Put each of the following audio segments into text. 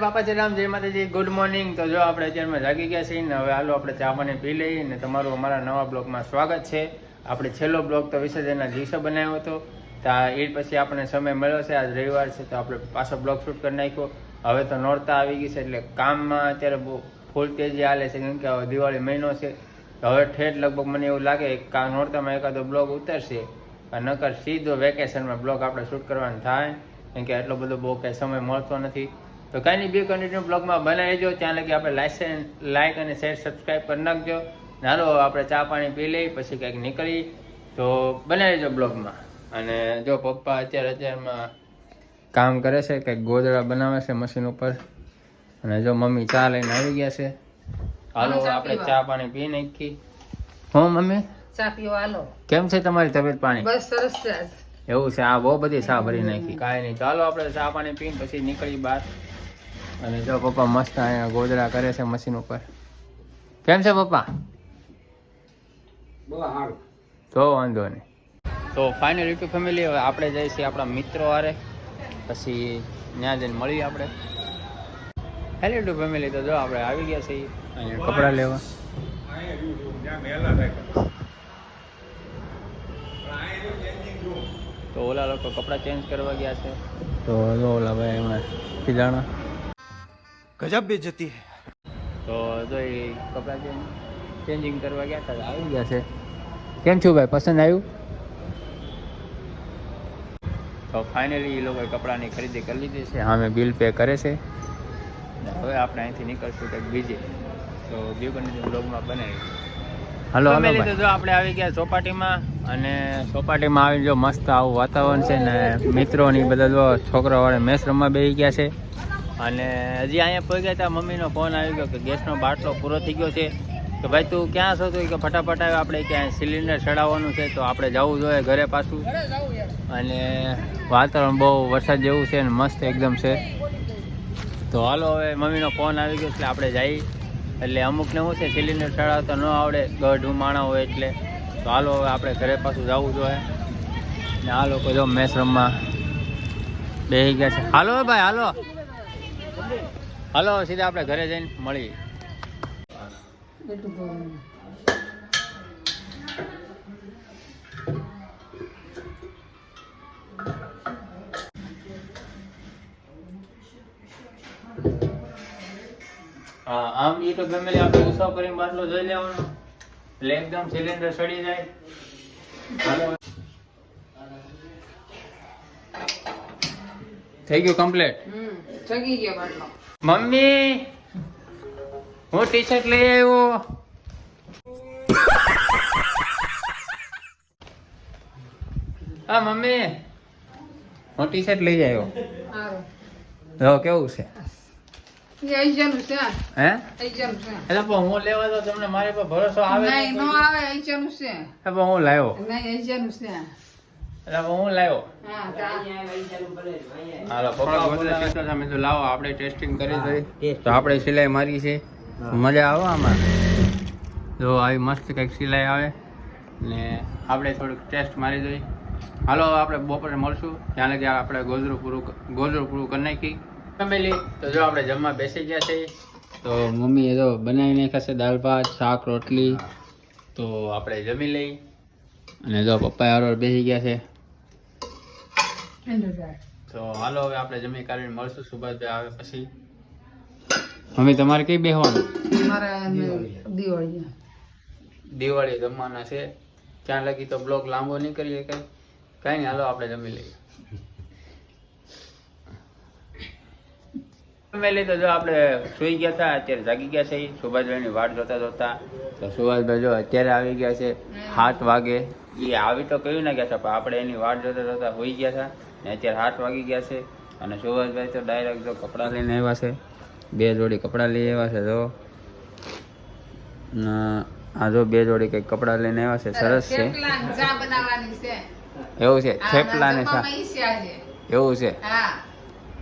બાપા રામ, જય માતાજી ગુડ મોર્નિંગ તો જો આપણે અત્યારમાં જાગી ગયા છીએ ને હવે હાલો આપણે ચા પાણી પી લઈએ ને તમારું અમારા નવા બ્લોગમાં સ્વાગત છે. આપણે છેલ્લો બ્લોગ તો વિસર્જનના દિવસે બનાવ્યો હતો. તો એ પછી આપણને સમય મળ્યો છે, આજ રવિવાર છે, તો આપણે પાછો બ્લોગ શૂટ કરી નાખ્યો. હવે તો નોરતા આવી ગઈ છે, એટલે કામમાં અત્યારે બહુ ફૂલ તેજી હાલે છે, કેમ કે હવે દિવાળી મહિનો છે. હવે ઠેઠ લગભગ મને એવું લાગે કે નોરતામાં એકાદો બ્લોગ ઉતરશે. નકર સીધો વેકેશનમાં બ્લોગ આપણે શૂટ કરવાનું થાય. કેમ કે એટલો બધો બહુ કંઈ સમય મળતો નથી. તો કાંઈ નહીં, બે કન્ટિન્યુ બ્લોગમાં બનાવી જો ત્યાં લગી આપણે લાઇસન્સ લાઇક અને શેર સબસ્ક્રાઈબ કરી નાખજો. ચાલો આપણે ચા પાણી પી લઈ, પછી કંઈક નીકળી. તો બનાવી જો બ્લોગમાં. અને જો પપ્પા અત્યારે અત્યારમાં કામ કરે છે, કંઈક ગોદડા બનાવે છે મશીન ઉપર. અને જો મમ્મી ચા લઈને આવી ગયા છે. હાલો ચા આપણે ચા પાણી પી નાખી હું મમ્મી? ચા પીવા હાલો. કેમ છે તમારી તબિયત પાણી? બસ સરસ છે એવું છે આ બહુ બધી ચા ભરી નાખી. કાંઈ નહીં ચાલો આપણે ચા પાણી પીને પછી નીકળી બહાર. અને જો પપ્પા મસ્ત અહીંયા ગોદડા કરે છે મશીન ઉપર. કેમ છે પપ્પા? તો વાંધો નહીં. તો ફાઇનલ યુટ્યુબ ફેમિલી હવે આપણે જઈએ છીએ આપણા મિત્રો હારે. પછી ત્યાં જઈને મળીએ આપણે. હેલો યુટ્યુબ ફેમિલી તો જો આપણે આવી ગયા છીએ. અહીંયા કપડાં લેવા. તો ઓલા લોકો કપડાં ચેન્જ કરવા ગયા છે. તો ઓલા ભાઈ એમણે પીલાણા ગજબ બેજતી તો જો એ કપડાં ચેન્જ ચેન્જિંગ કરવા ગયા હતા આવી ગયા છે. કેમ છું ભાઈ પસંદ આવ્યું? તો ફાઇનલી એ લોકોએ કપડાંની ખરીદી કરી લીધી છે. હા બિલ પે કરે છે. હવે આપણે અહીંથી નીકળશું કંઈક બીજે. તો કન્ટિન્યુ બ્લોગમાં બનાવી હલો હલો તો જો આપણે આવી ગયા ચોપાટીમાં અને ચોપાટીમાં આવીને જો મસ્ત આવું વાતાવરણ છે ને મિત્રો ને બધા જો છોકરાવાળા મેચ રમવા બેસી ગયા છે. અને હજી અહીંયા પહોંચ્યા હતા મમ્મીનો ફોન આવી ગયો કે ગેસનો બાટલો પૂરો થઈ ગયો છે. કે ભાઈ તું ક્યાં છો? તો કે ફટાફટ આવ્યો આપણે ક્યાં સિલિન્ડર ચડાવવાનું છે તો આપણે જવું જોઈએ ઘરે પાછું. અને વાતાવરણ બહુ વરસાદ જેવું છે ને મસ્ત એકદમ છે. તો હાલો હવે મમ્મીનો ફોન આવી ગયો એટલે આપણે જઈએ એટલે અમુકને શું છે, સિલિન્ડર ચડાવતા ન આવડે, ગઢ માણા હોય એટલે. તો હાલો હવે આપણે ઘરે પાછું જવું જોઈએ. ને આ લોકો જો મેચ રમવા બે ગયા છે. હાલો ભાઈ, હાલો. હાલો, સીધા આપણે ઘરે જઈને મળીએ. હા આમ એ તો ગમે આપણે ઉત્સવ કરીને બાટલો જોઈ લેવાનો. એટલે એકદમ સિલિન્ડર સડી જાય. થઈ ગયું કમ્પ્લીટ? ચગી ગયો બાટલો. મમ્મી હું ટી શર્ટ લઈ આવ્યો. હા મમ્મી હું ટી શર્ટ લઈ આવ્યો. કેવું છે? હે? એટલે પણ હું લેવા તો તમને મારી પર ભરોસો આવે નહીં નો આવે આઈજાનું છે. પણ હું લાવ્યો નહીં આઈજાનું છે. એટલે હું લાવ્યો હાલો પપ્પા તમે તો લાવો આપણે ટેસ્ટિંગ કરી દઈ તો આપણે સિલાઈ મારી છે. મજા આવે આમાં? જો આવી મસ્ત કંઈક સિલાઈ આવે. ને આપણે થોડુંક ટેસ્ટ મારી દઈએ હાલો આપણે બપોરે મળશું. ત્યાં લગી આપણે ગોજરું પૂરું ગોજરું પૂરું કરી નાખી. ફેમિલી. તો જો આપણે જમવા બેસી ગયા છે તો મમ્મી એ તો બનાવી નાખ્યા છે દાળ ભાત શાક રોટલી. તો આપણે જમી લઈ. અને જો પપ્પા આરોર બેસી ગયા છે. તો હાલો હવે આપણે જમી કાઢીને મળશું સુભાષભાઈ આવે પછી. મમ્મી તમારે કઈ બેહવાનું? દિવાળી. દિવાળી જમવાના છે. ત્યાં લગી તો બ્લોગ લાંબો નહીં કરીએ કઈ. કઈ નહીં હાલો આપણે જમી લઈએ. ફેમિલી તો જો આપણે સુઈ ગયા હતા અત્યારે જાગી ગયા છે. સુભાષભાઈની વાટ જોતા જોતા તો સુભાષભાઈ જો અત્યારે આવી ગયા છે સાત વાગે. એ આવી તો કહ્યું ના ગયા છે પણ આપણે એની વાટ જોતા જોતા હોઈ ગયા હતા ને અત્યારે સાત વાગી ગયા છે. અને સુભાષભાઈ તો ડાયરેક્ટ જો કપડાં લઈને આવ્યા છે. બે જોડી કપડાં લઈ આવ્યા છે જો. આ જો બે જોડી કંઈક કપડાં લઈને આવ્યા છે સરસ છે. ને એવું છે થેપલા ને. એવું છે. હા.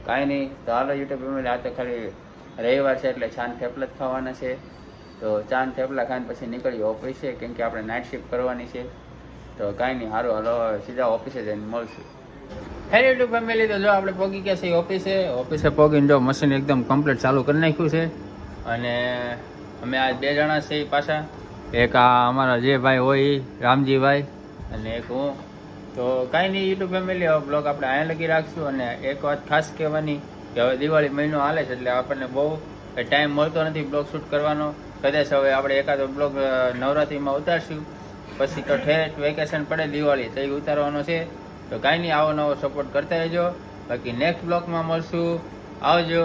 કાંઈ નહીં. તો હાલો યુટ્યુબ ફેમિલી આ તો ખાલી રવિવાર છે એટલે છાન થેપલા જ ખાવાના છે. તો ચાંદ થેપલા ખાઈને પછી નીકળીએ ઓફિસે કેમ કે આપણે નાઇટ શિફ્ટ કરવાની છે. તો કાંઈ નહીં સારું હાલો, સીધા ઓફિસે જઈને મળશું. હેલો યુટ્યુબ ફેમિલી તો જો આપણે પોગી ગયા છીએ ઓફિસે ઓફિસે પોગીને જો મશીન એકદમ કમ્પ્લીટ ચાલુ કરી નાખ્યું છે. અને અમે આ બે જણા છીએ પાછા. એક આ અમારા જે ભાઈ હોય રામજીભાઈ, અને એક હું. તો કાંઈ નહીં, યુટ્યુબ ફેમિલી હવે બ્લોગ આપણે અહીંયા લગી રાખશું અને એક વાત ખાસ કહેવાની કે હવે દિવાળી મહિનો હાલે છે એટલે આપણને બહુ ટાઈમ મળતો નથી બ્લોગ શૂટ કરવાનો. કદાચ હવે આપણે એકાદો બ્લોગ નવરાત્રિમાં ઉતારશું. પછી તો ઠેઠ વેકેશન પડે દિવાળી, તો એ ઉતારવાનો છે. તો કાંઈ નહીં, આવો નવો સપોર્ટ કરતા રહેજો. બાકી નેક્સ્ટ બ્લોગમાં મળશું. આવજો.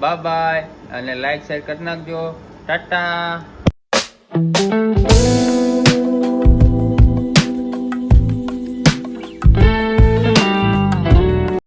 બાય બાય અને લાઈક શેર કરી નાખજો. ટાટા.